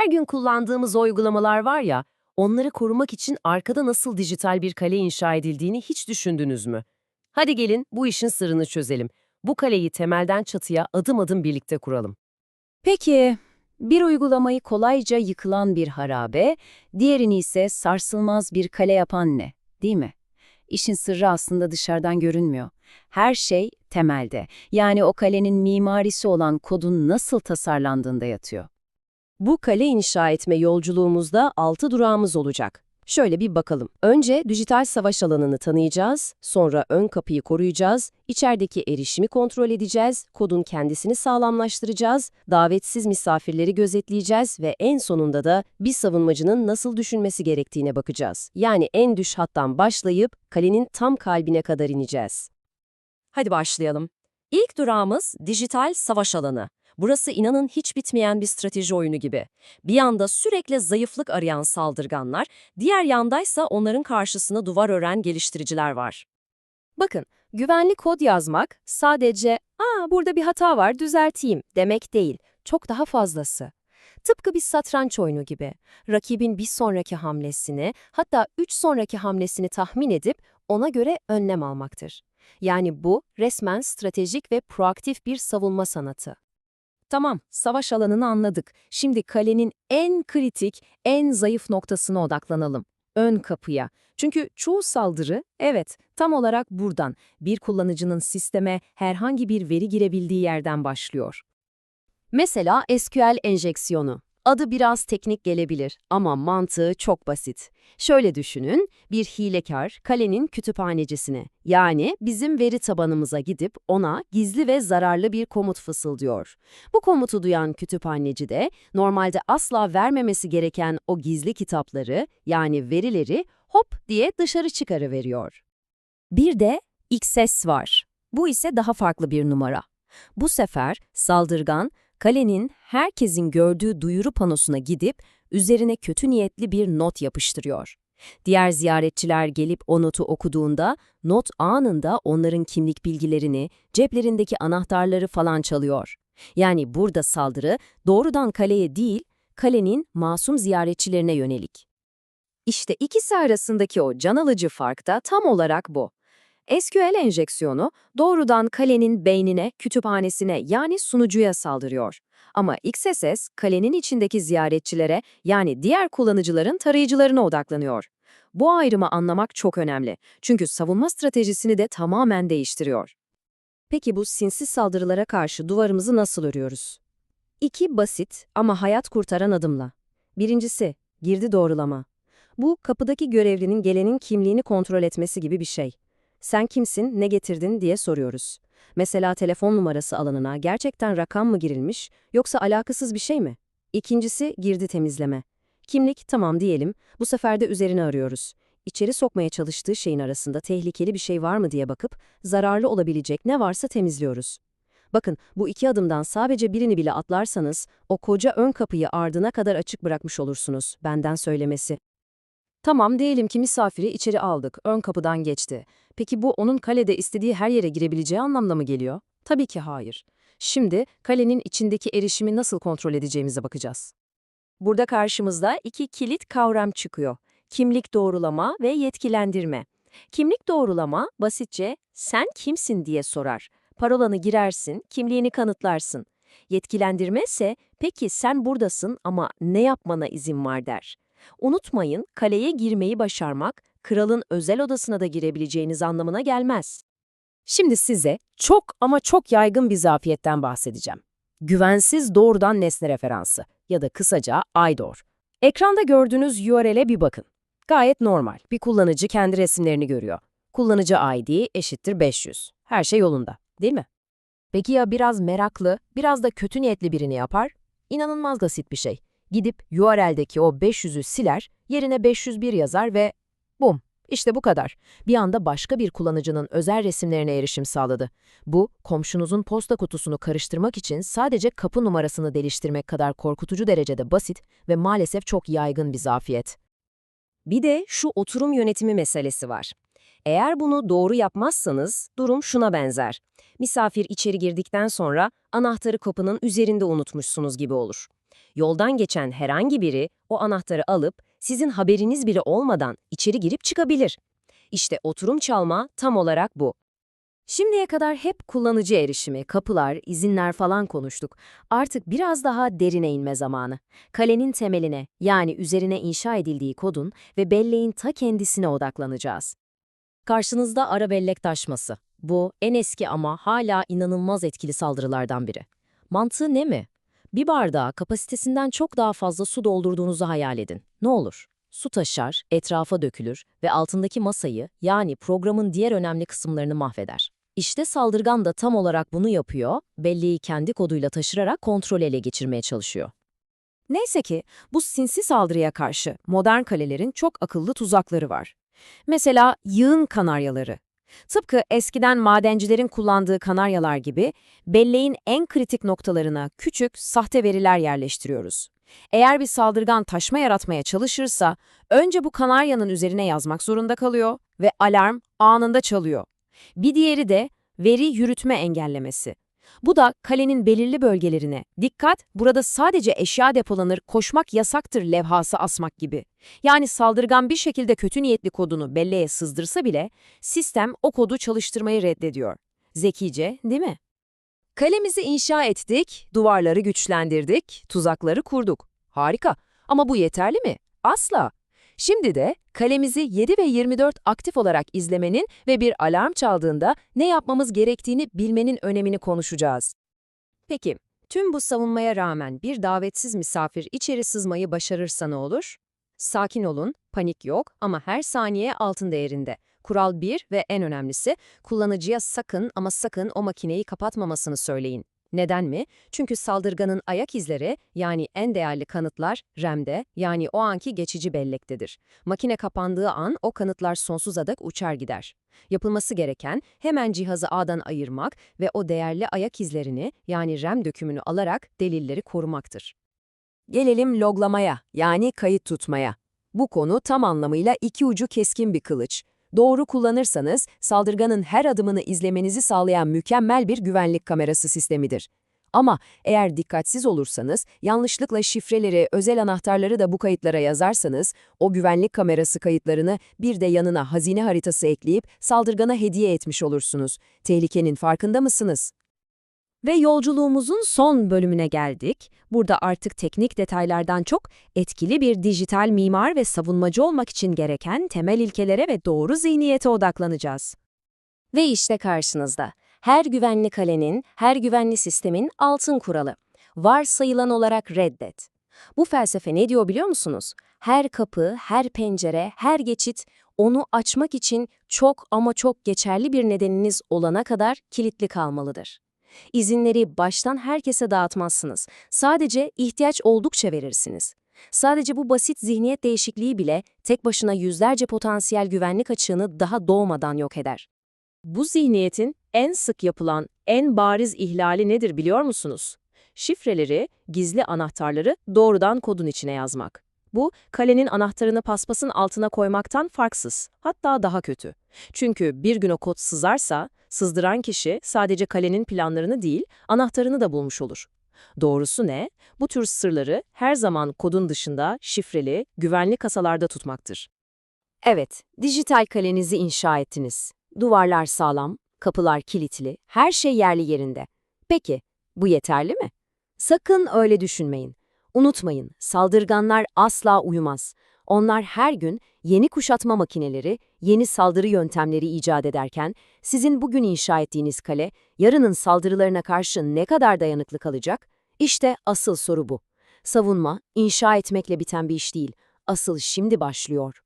her gün kullandığımız uygulamalar var ya, onları korumak için arkada nasıl dijital bir kale inşa edildiğini hiç düşündünüz mü? Hadi gelin bu işin sırrını çözelim. Bu kaleyi temelden çatıya adım adım birlikte kuralım. Peki, bir uygulamayı kolayca yıkılan bir harabe, diğerini ise sarsılmaz bir kale yapan ne, değil mi? İşin sırrı aslında dışarıdan görünmüyor. Her şey temelde, yani o kalenin mimarisi olan kodun nasıl tasarlandığında yatıyor. Bu kale inşa etme yolculuğumuzda altı durağımız olacak. Şöyle bir bakalım. Önce dijital savaş alanını tanıyacağız, sonra ön kapıyı koruyacağız, içerideki erişimi kontrol edeceğiz, kodun kendisini sağlamlaştıracağız, davetsiz misafirleri gözetleyeceğiz ve en sonunda da bir savunmacının nasıl düşünmesi gerektiğine bakacağız. Yani en düş hattan başlayıp kalenin tam kalbine kadar ineceğiz. Hadi başlayalım. İlk durağımız dijital savaş alanı. Burası inanın hiç bitmeyen bir strateji oyunu gibi. Bir yanda sürekli zayıflık arayan saldırganlar, diğer yandaysa onların karşısına duvar ören geliştiriciler var. Bakın, güvenli kod yazmak sadece "Aa burada bir hata var, düzelteyim." demek değil. Çok daha fazlası. Tıpkı bir satranç oyunu gibi. Rakibin bir sonraki hamlesini, hatta üç sonraki hamlesini tahmin edip ona göre önlem almaktır. Yani bu resmen stratejik ve proaktif bir savunma sanatı. Tamam, savaş alanını anladık. Şimdi kalenin en kritik, en zayıf noktasına odaklanalım. Ön kapıya. Çünkü çoğu saldırı, evet, tam olarak buradan, bir kullanıcının sisteme herhangi bir veri girebildiği yerden başlıyor. Mesela SQL enjeksiyonu. Adı biraz teknik gelebilir ama mantığı çok basit. Şöyle düşünün, bir hilekar kalenin kütüphanecisine, yani bizim veri tabanımıza gidip ona gizli ve zararlı bir komut fısıldıyor. Bu komutu duyan kütüphaneci de normalde asla vermemesi gereken o gizli kitapları, yani verileri hop diye dışarı çıkarıveriyor. Bir de XS var. Bu ise daha farklı bir numara. Bu sefer saldırgan, kalenin herkesin gördüğü duyuru panosuna gidip üzerine kötü niyetli bir not yapıştırıyor. Diğer ziyaretçiler gelip o notu okuduğunda not anında onların kimlik bilgilerini, ceplerindeki anahtarları falan çalıyor. Yani burada saldırı doğrudan kaleye değil, kalenin masum ziyaretçilerine yönelik. İşte ikisi arasındaki o can alıcı fark da tam olarak bu. SQL enjeksiyonu doğrudan kalenin beynine, kütüphanesine yani sunucuya saldırıyor. Ama XSS kalenin içindeki ziyaretçilere yani diğer kullanıcıların tarayıcılarına odaklanıyor. Bu ayrımı anlamak çok önemli. Çünkü savunma stratejisini de tamamen değiştiriyor. Peki bu sinsi saldırılara karşı duvarımızı nasıl örüyoruz? İki basit ama hayat kurtaran adımla. Birincisi, girdi doğrulama. Bu kapıdaki görevlinin gelenin kimliğini kontrol etmesi gibi bir şey. Sen kimsin, ne getirdin diye soruyoruz. Mesela telefon numarası alanına gerçekten rakam mı girilmiş yoksa alakasız bir şey mi? İkincisi girdi temizleme. Kimlik tamam diyelim, bu sefer de üzerine arıyoruz. İçeri sokmaya çalıştığı şeyin arasında tehlikeli bir şey var mı diye bakıp zararlı olabilecek ne varsa temizliyoruz. Bakın bu iki adımdan sadece birini bile atlarsanız o koca ön kapıyı ardına kadar açık bırakmış olursunuz, benden söylemesi. Tamam diyelim ki misafiri içeri aldık, ön kapıdan geçti. Peki bu onun kalede istediği her yere girebileceği anlamda mı geliyor? Tabii ki hayır. Şimdi kalenin içindeki erişimi nasıl kontrol edeceğimize bakacağız. Burada karşımızda iki kilit kavram çıkıyor. Kimlik doğrulama ve yetkilendirme. Kimlik doğrulama basitçe sen kimsin diye sorar. Parolanı girersin, kimliğini kanıtlarsın. Yetkilendirme ise peki sen buradasın ama ne yapmana izin var der. Unutmayın, kaleye girmeyi başarmak, kralın özel odasına da girebileceğiniz anlamına gelmez. Şimdi size çok ama çok yaygın bir zafiyetten bahsedeceğim. Güvensiz doğrudan nesne referansı ya da kısaca IDOR. Ekranda gördüğünüz URL'e bir bakın. Gayet normal. Bir kullanıcı kendi resimlerini görüyor. Kullanıcı ID eşittir 500. Her şey yolunda, değil mi? Peki ya biraz meraklı, biraz da kötü niyetli birini yapar? İnanılmaz basit bir şey. Gidip URL'deki o 500'ü siler, yerine 501 yazar ve bum, işte bu kadar. Bir anda başka bir kullanıcının özel resimlerine erişim sağladı. Bu, komşunuzun posta kutusunu karıştırmak için sadece kapı numarasını değiştirmek kadar korkutucu derecede basit ve maalesef çok yaygın bir zafiyet. Bir de şu oturum yönetimi meselesi var. Eğer bunu doğru yapmazsanız durum şuna benzer. Misafir içeri girdikten sonra anahtarı kapının üzerinde unutmuşsunuz gibi olur. Yoldan geçen herhangi biri o anahtarı alıp sizin haberiniz bile olmadan içeri girip çıkabilir. İşte oturum çalma tam olarak bu. Şimdiye kadar hep kullanıcı erişimi, kapılar, izinler falan konuştuk. Artık biraz daha derine inme zamanı. Kalenin temeline, yani üzerine inşa edildiği kodun ve belleğin ta kendisine odaklanacağız. Karşınızda ara bellek taşması. Bu en eski ama hala inanılmaz etkili saldırılardan biri. Mantığı ne mi? Bir bardağa kapasitesinden çok daha fazla su doldurduğunuzu hayal edin. Ne olur? Su taşar, etrafa dökülür ve altındaki masayı yani programın diğer önemli kısımlarını mahveder. İşte saldırgan da tam olarak bunu yapıyor, belleği kendi koduyla taşırarak kontrol ele geçirmeye çalışıyor. Neyse ki bu sinsi saldırıya karşı modern kalelerin çok akıllı tuzakları var. Mesela yığın kanaryaları. Tıpkı eskiden madencilerin kullandığı kanaryalar gibi belleğin en kritik noktalarına küçük, sahte veriler yerleştiriyoruz. Eğer bir saldırgan taşma yaratmaya çalışırsa önce bu kanaryanın üzerine yazmak zorunda kalıyor ve alarm anında çalıyor. Bir diğeri de veri yürütme engellemesi. Bu da kalenin belirli bölgelerine, dikkat burada sadece eşya depolanır, koşmak yasaktır levhası asmak gibi. Yani saldırgan bir şekilde kötü niyetli kodunu belleğe sızdırsa bile sistem o kodu çalıştırmayı reddediyor. Zekice, değil mi? Kalemizi inşa ettik, duvarları güçlendirdik, tuzakları kurduk. Harika. Ama bu yeterli mi? Asla. Şimdi de kalemizi 7 ve 24 aktif olarak izlemenin ve bir alarm çaldığında ne yapmamız gerektiğini bilmenin önemini konuşacağız. Peki, tüm bu savunmaya rağmen bir davetsiz misafir içeri sızmayı başarırsa ne olur? Sakin olun, panik yok ama her saniye altın değerinde. Kural 1 ve en önemlisi, kullanıcıya sakın ama sakın o makineyi kapatmamasını söyleyin. Neden mi? Çünkü saldırganın ayak izleri yani en değerli kanıtlar RAM'de yani o anki geçici bellektedir. Makine kapandığı an o kanıtlar sonsuza dek uçar gider. Yapılması gereken hemen cihazı ağdan ayırmak ve o değerli ayak izlerini yani RAM dökümünü alarak delilleri korumaktır. Gelelim loglamaya yani kayıt tutmaya. Bu konu tam anlamıyla iki ucu keskin bir kılıç. Doğru kullanırsanız saldırganın her adımını izlemenizi sağlayan mükemmel bir güvenlik kamerası sistemidir. Ama eğer dikkatsiz olursanız, yanlışlıkla şifreleri, özel anahtarları da bu kayıtlara yazarsanız, o güvenlik kamerası kayıtlarını bir de yanına hazine haritası ekleyip saldırgana hediye etmiş olursunuz. Tehlikenin farkında mısınız? Ve yolculuğumuzun son bölümüne geldik. Burada artık teknik detaylardan çok etkili bir dijital mimar ve savunmacı olmak için gereken temel ilkelere ve doğru zihniyete odaklanacağız. Ve işte karşınızda. Her güvenli kalenin, her güvenli sistemin altın kuralı. Varsayılan olarak reddet. Bu felsefe ne diyor biliyor musunuz? Her kapı, her pencere, her geçit onu açmak için çok ama çok geçerli bir nedeniniz olana kadar kilitli kalmalıdır. İzinleri baştan herkese dağıtmazsınız. Sadece ihtiyaç oldukça verirsiniz. Sadece bu basit zihniyet değişikliği bile tek başına yüzlerce potansiyel güvenlik açığını daha doğmadan yok eder. Bu zihniyetin en sık yapılan, en bariz ihlali nedir biliyor musunuz? Şifreleri, gizli anahtarları doğrudan kodun içine yazmak. Bu, kalenin anahtarını paspasın altına koymaktan farksız, hatta daha kötü. Çünkü bir gün o kod sızarsa, sızdıran kişi sadece kalenin planlarını değil, anahtarını da bulmuş olur. Doğrusu ne? Bu tür sırları her zaman kodun dışında, şifreli, güvenli kasalarda tutmaktır. Evet, dijital kalenizi inşa ettiniz. Duvarlar sağlam, kapılar kilitli, her şey yerli yerinde. Peki, bu yeterli mi? Sakın öyle düşünmeyin. Unutmayın, saldırganlar asla uyumaz. Onlar her gün yeni kuşatma makineleri, yeni saldırı yöntemleri icat ederken, sizin bugün inşa ettiğiniz kale, yarının saldırılarına karşı ne kadar dayanıklı kalacak? İşte asıl soru bu. Savunma, inşa etmekle biten bir iş değil. Asıl şimdi başlıyor.